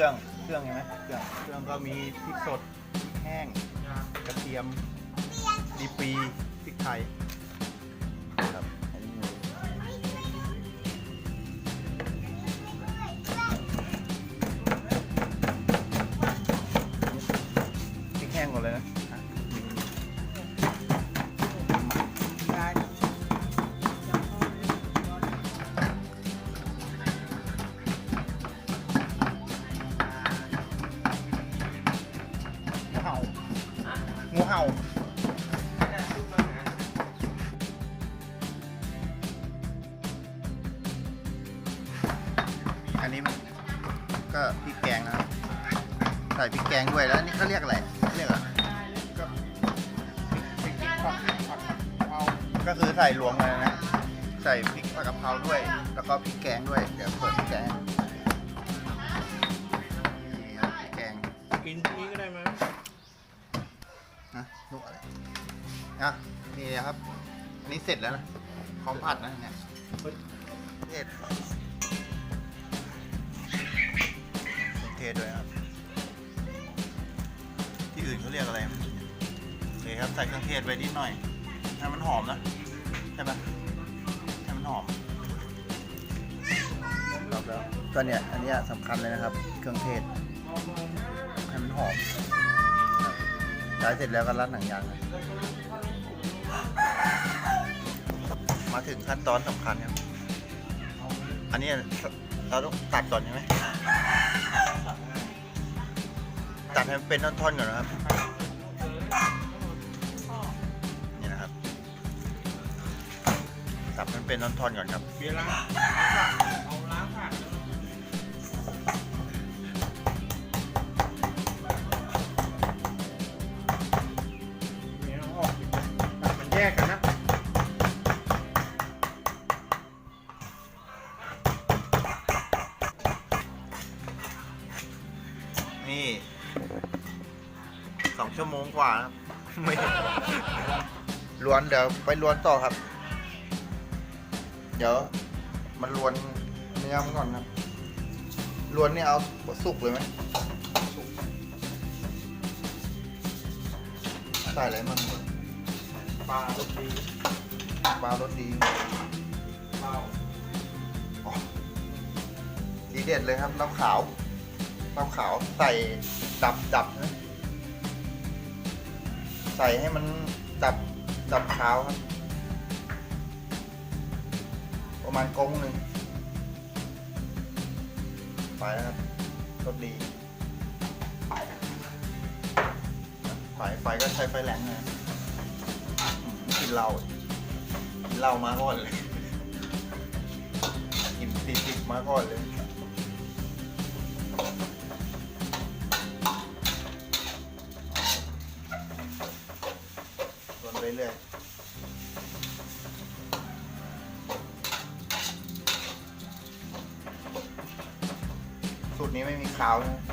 รื่องเครื่องใช่ไหมเครื่องเครื่องก็มีพริกสดพริกแห้งกระเทียมดีปีพริกไทยครับอันนี้มูพริกแห้งก่อนเลยนะ ห่างูเห่าอันนี้ก็พริกแกงนะครับใส่พริกแกงด้วยแล้วอันนี่เขาเรียกอะไรเรียกอะไรก็พริกพริกผักผักเาก็คือใส่รวมกันนะ ใส่พริกผักกะเพราด้วย แล้วก็พริกแกงด้วย เดี๋ยวเปิดพริกแกง อะนี่นะครับอันนี้เสร็จแล้วนะพร้อมผัดนะเนี่ยเทศเทด้วยครับ ที่อื่นเขาเรียกอะไรโอเคครับใส่เครื่องเทศไว้นิดหน่อยให้มันหอมนะใช่ปะให้มันหอมครับแล้วก็เนี่ยอันนี้สำคัญเลยนะครับ เครื่องเทศให้มันหอมใช้เสร็จแล้วก็รัดหนังยางนะ มาถึงขั้นตอนสำคัญครับ อันนี้เราต้องตัดก่อนใช่ไหม ตัดให้มันเป็นท่อนๆก่อนนะครับ นี่นะครับ ตัดให้มันเป็นท่อนๆก่อนครับ เบียร์ล้างเอาล้างผักเนี่ ยกกันนะนี่สองชั่วโมงกว่าครับไม่ลวนเดี๋ยวไปลวนต่อครับ เดี๋ยวมันลวนเนื้อมันก่อนครับลวนนี่เอาสุกเลยไหมสุกใส่อะไรมั่งหมด ปลารสดีปลารสดีข้าอ๋อดีเด็ดเลยครับเหล้าขาวเหล้าขาวใส่ดับดับนะใส่ให้มันดับดับขาวครับ ประมาณกงหนึ่งไปแล้วครับรสดีไฟไฟก็ใช้ไฟแรงนะ นเหล้ากินเหล้ามาก่อนเลย กินตีติกมาก่อนเลยวนไปเรื่อยสูตรนี้ไม่มีขาวนะ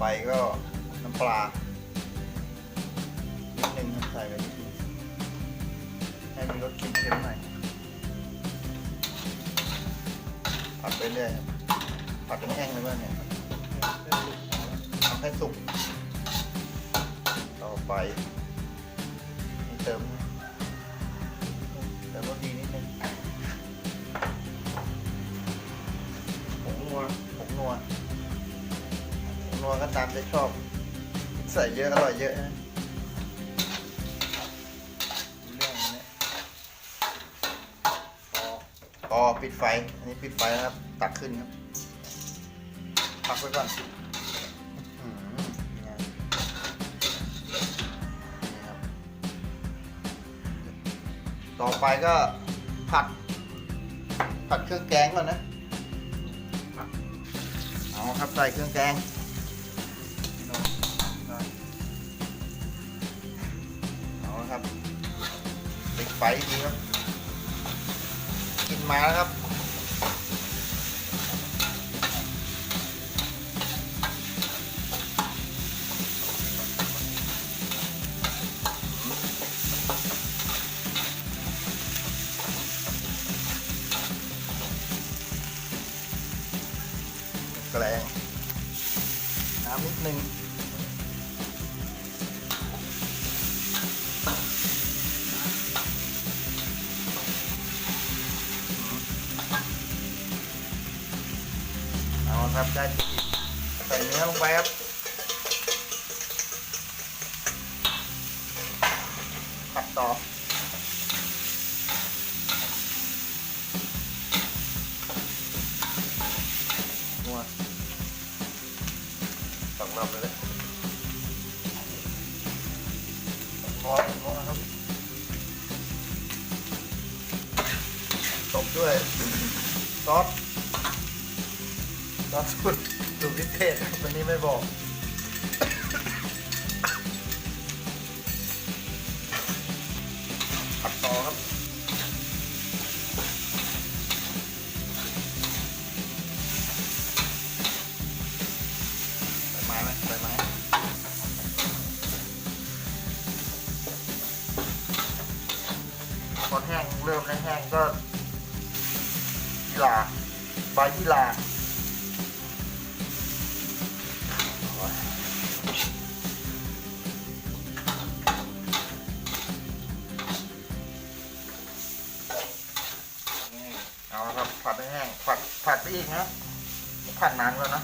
ไปก็น้ำปลานิดนึงครับใส่ไปนิดนึงให้มีรสเค็มๆหน่อยผัดไปเรื่อยครับผัดให้แห้งเลยว่าเนี่ยทำให้สุกต่อไปนี่เติม วก็ตามใจชอบ ใส่เยอะอร่อยเยอะนะเรื่องนี้พอพอปิดไฟ อันนี้ปิดไฟแล้วครับ ตักขึ้นครับพักไว้ก่อนอื้อหือนี่ครับนี่ครับต่อไปก็ผัด ผัดเครื่องแกงก่อนนะ เอาครับใส่เครื่องแกง ครับปิดไฟดีครับ กินมาแล้วครับแกลงน้ำนิดนึง อาครับได้ที่ใส่เนื้อลงไปครับผัดต่อนัวสองรอบเลยเลยร้อนร้อครับตบด้วยซอส ซอสสูตรสูตรพิเศษวันนี้ไม่บอกผัดต่อครับใส่ไม้ไหมใส่ไม้พอแห้งเริ่มแห้งก็ยีลาใบยีลา เอาละครับผัดให้แห้งผัดผัดไปอีกนะผัดนานกว่านะ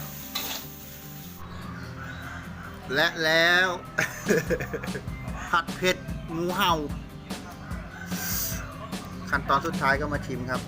และแล้ว ผัดเผ็ดงูเห่า ขั้นตอนสุดท้ายก็มาชิมครับ